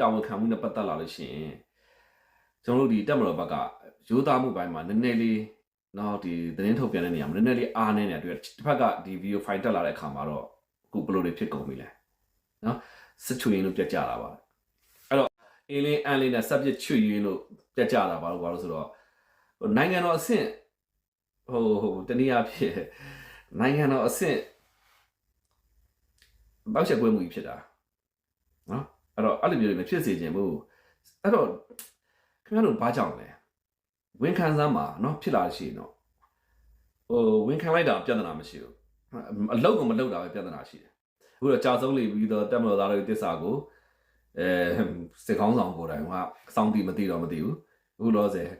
တာဝန်ခံမှုနဲ့ပတ်သက်လာလို့ရှိရင်ကျွန်တော်တို့ဒီတက်မတော်ဘက်ကရိုးသားမှုပိုင်းမှာနည်းနည်းလေးနော်ဒီသတင်းထုတ်ပြန်တဲ့နေရာမှာနည်းနည်းလေးအားနည်းနေတယ်တစ်ဖက်ကဒီ video file တက်လာတဲ့အခါမှာတော့အခုဘယ်လိုတွေဖြစ်ကုန်ပြီလဲနော်စစ်ချွေရင်လို့ပြတ်ကြတာပါအဲ့တော့အင်းလင်းအန်လင်းနဲ့ subject ချွေရင်လို့ပြတ်ကြတာပါလို့ဘာလို့ဆိုတော့ဟိုနိုင်ငံတော်အဆင့်ဟိုဟိုတနည်းအားဖြင့်နိုင်ငံတော်အဆင့်ဘောက်ချက်ကွဲမှုကြီးဖြစ်တာနော် အဲ့တော့အဲ့လိုမျိုးတွေမဖြစ်စေချင်ဘူးအဲ့တော့ခင်ဗျားတို့ဘာကြောင့်လဲဝန်ခံစမ်းမှာနော်ဖြစ်လာရှိရင်တော့ဟိုဝန်ခံလိုက်တာပြဿနာမရှိဘူးအလုတ်ကမလုတ်တာပဲပြဿနာရှိတယ်အခုတော့ကြာဆုံးလေပြီးတော့တက်မတော်သားတွေတစ္ဆာကိုအဲစစ်ကောင်းဆောင်ကိုယ်တိုင်ကစောင်းတီမသိတော့မသိဘူးအခုတော့ဆယ်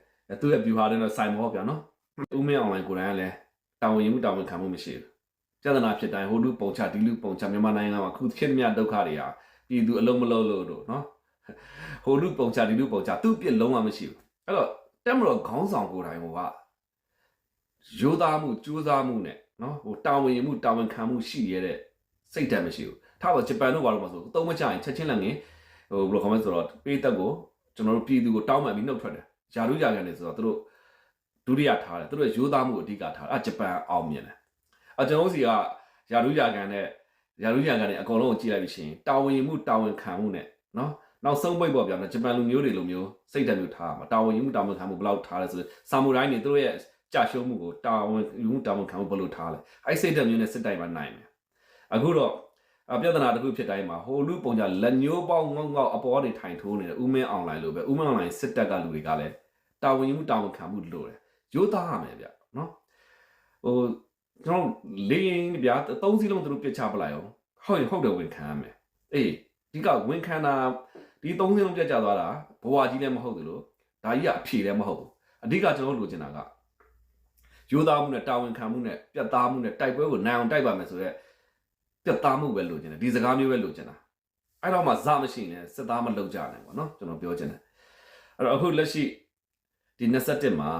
သူ့ရဲ့ view ဟာတဲ့တော့စိုင်မောဗျာနော်ဦးမင်းအောင်လိုင်းကိုယ်တိုင်ကလည်းတာဝန်ယူမှုတာဝန်ခံမှုမရှိဘူးပြဿနာဖြစ်တိုင်းဟိုလူပုံချဒီလူပုံချမြန်မာနိုင်ငံမှာခုဖြစ်သမျှဒုက္ခတွေဟာ ပြည်သူအလုံးမလုံးလို့တို့နော်ဟိုလူပုံချဒီလူပုံချသူ့ပြစ်လုံးဝမရှိဘူးအဲ့တော့တက်မတော်ခေါင်းဆောင်ကိုယ်တိုင်ကရိုးသားမှုကြိုးစားမှုနဲ့နော်ဟိုတာဝန်ယူမှုတာဝန်ခံမှုရှိရတဲ့စိတ်ဓာတ်မရှိဘူးထားပါဂျပန်တို့ဘာလို့မဆိုသုံးမချရင်ချက်ချင်းလက်ငင်းဟိုဘယ်လိုခေါ်မလဲဆိုတော့ပေးသက်ကိုကျွန်တော်တို့ပြည်သူကိုတောင်းပန်ပြီးနှုတ်ထွက်တယ်ယာရုယာကန်နေဆိုတော့သူတို့ဒုတိယထားတယ်သူတို့ရိုးသားမှုအဓိကထားတယ်အဲဂျပန်အောင်မြင်တယ်အကျွန်တော်စီကယာရုယာကန်နဲ့ ယာရုယာကန်နဲ့အကုန်လုံးကိုကြည့်လိုက်ပြီးရှင်တာဝန်ယူမှုတာဝန်ခံမှုနဲ့နော်နောက်ဆုံးပိတ်ပေါ့ဗျာဂျပန်လူမျိုးတွေလိုမျိုးစိတ်ဓာတ်မျိုးထားမှာတာဝန်ယူမှုတာဝန်ခံမှုဘယ်လောက်ထားလဲဆိုဆာမူရိုင်းတွေသူတို့ရဲ့ကြာရှုံးမှုကိုတာဝန်ယူမှုတာဝန်ခံမှုဘယ်လိုထားလဲအဲ့စိတ်ဓာတ်မျိုးနဲ့စစ်တိုင်မှာနိုင်မယ်အခုတော့အပြဿနာတစ်ခုဖြစ်တိုင်းမှာဟိုလူပုံကြလက်ညိုးပေါင်းငေါငေါအပေါ်နေထိုင်ထိုးနေတဲ့ဥမင်းအွန်လိုင်းလိုပဲဥမင်းအွန်လိုင်းစစ်တပ်ကလူတွေကလည်းတာဝန်ယူမှုတာဝန်ခံမှုလိုတယ်ရိုးသားရမယ်ဗျနော်ဟို ကျွန်တော်လေရင်ဗျာသုံးစီးလုံးသူတို့ပြစ်ချပလိုက်အောင်ဟုတ်ရင်ဟုတ်တယ်ဝန်ခံရမယ်အေးဒီကဝန်ခံတာဒီသုံးစီးလုံးပြတ်ကျသွားတာဘဝကြီးလည်းမဟုတ်ဘူးလို့ဒါကြီးကအဖြေလည်းမဟုတ်ဘူးအဓိကကျွန်တော်လိုချင်တာကရိုးသားမှုနဲ့တာဝန်ခံမှုနဲ့ပြတ်သားမှုနဲ့တိုက်ပွဲကိုနိုင်အောင်တိုက်ပါမယ်ဆိုတော့ပြတ်သားမှုပဲလိုချင်တယ်ဒီစကားမျိုးပဲလိုချင်တာအဲ့တော့မှဇမရှိရင်လည်းစစ်သားမလုပ်ကြနိုင်ဘူးเนาะကျွန်တော်ပြောချင်တယ်အဲ့တော့အခုလက်ရှိဒီ27မှာ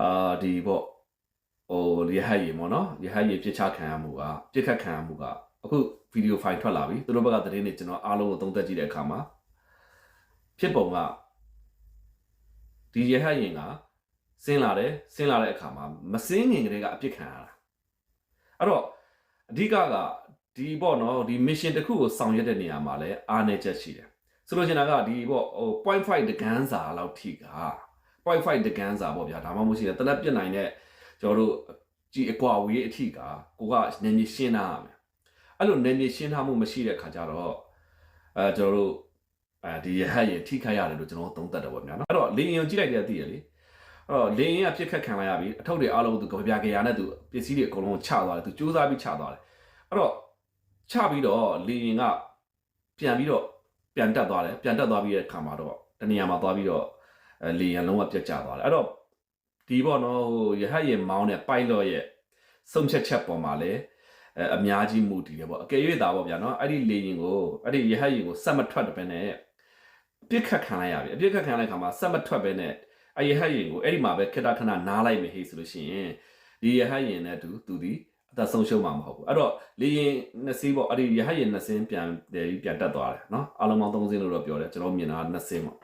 အာဒီပေါ့ ဟိုရဟတ်ရီပေါ့နော်ရဟတ်ရီပြစ်ချခံရမှုကပြစ်ခတ်ခံရမှုကအခုဗီဒီယိုဖိုင်ထွက်လာပြီသူတို့ဘက်ကသတင်းတွေကျွန်တော်အားလုံးကိုသုံးသပ်ကြည့်တဲ့အခါမှာဖြစ်ပုံကဒီရဟတ်ရင်ကဆင်းလာတယ်ဆင်းလာတဲ့အခါမှာမစင်းငင်ကလေးကအပြစ်ခံရတာအဲ့တော့အဓိကကဒီပေါ့နော်ဒီ mission တစ်ခုကိုဆောင်ရွက်တဲ့နေရာမှာလည်းအားနည်းချက်ရှိတယ်ဆိုလိုချင်တာကဒီပေါ့ဟို0.5တကန်းစာလောက်ထိက0.5တကန်းစာပေါ့ဗျာဒါမှမဟုတ်ရှိတယ်တလက်ပြစ်နိုင်တဲ့ ကျွန်တော်တို့ကြည်အကွာဝေးအထိကကိုကနည်းနည်းရှင်းထားရမယ်အဲ့လိုနည်းနည်းရှင်းထားမှုမရှိတဲ့ခါကျတော့အဲကျွန်တော်တို့အဲဒီရဟတ်ရထိခိုက်ရတယ်လို့ကျွန်တော်သုံးသပ်တယ်ပေါ့ဗျာနော်အဲ့တော့လေရင်ကိုကြည့်လိုက်တဲ့အသိရလေအဲ့တော့လေရင်ကပြစ်ခတ်ခံလိုက်ရပြီအထုပ်တွေအားလုံးသူကြပြကြရာနဲ့သူပစ္စည်းတွေအကုန်လုံးချသွားတယ်သူစူးစမ်းပြီးချသွားတယ်အဲ့တော့ချပြီးတော့လေရင်ကပြန်ပြီးတော့ပြန်တက်သွားတယ်ပြန်တက်သွားပြီးတဲ့ခါမှာတော့တနေရာမှာသွားပြီးတော့အဲလေရင်လုံးဝပြတ်ကျသွားတယ်အဲ့တော့ ဒီပေါ့နော်ဟိုရဟတ်ရင်မောင်းတဲ့ pilot ရဲ့ဆုံးဖြတ်ချက်ပေါ်မှာလည်းအဲအများကြီးမူတည်တယ်ပေါ့အကယ်၍သာပေါ့ဗျာနော်အဲ့ဒီလေရင်ကိုအဲ့ဒီရဟတ်ရင်ကိုစက်မထွက်တဲ့ပဲနဲ့ပြစ်ခတ်ခံလိုက်ရပြီအပြစ်ခတ်ခံလိုက်ခါမှာစက်မထွက်ပဲနဲ့အရဟတ်ရင်ကိုအဲ့ဒီမှာပဲခဏခဏနားလိုက်မယ်ဟေ့ဆိုလို့ရှိရင်ဒီရဟတ်ရင်နဲ့တူသူဒီအသက်ဆုံးရှုံးမှာမဟုတ်ဘူးအဲ့တော့လေရင်နှစ်စီးပေါ့အဲ့ဒီရဟတ်ရင်နှစ်စင်းပြန်တယ်ပြီးပြန်တက်သွားတယ်နော်အလုံးပေါင်း၃စင်းလို့တော့ပြောတယ်ကျွန်တော်မြင်တာနှစ်စင်းပေါ့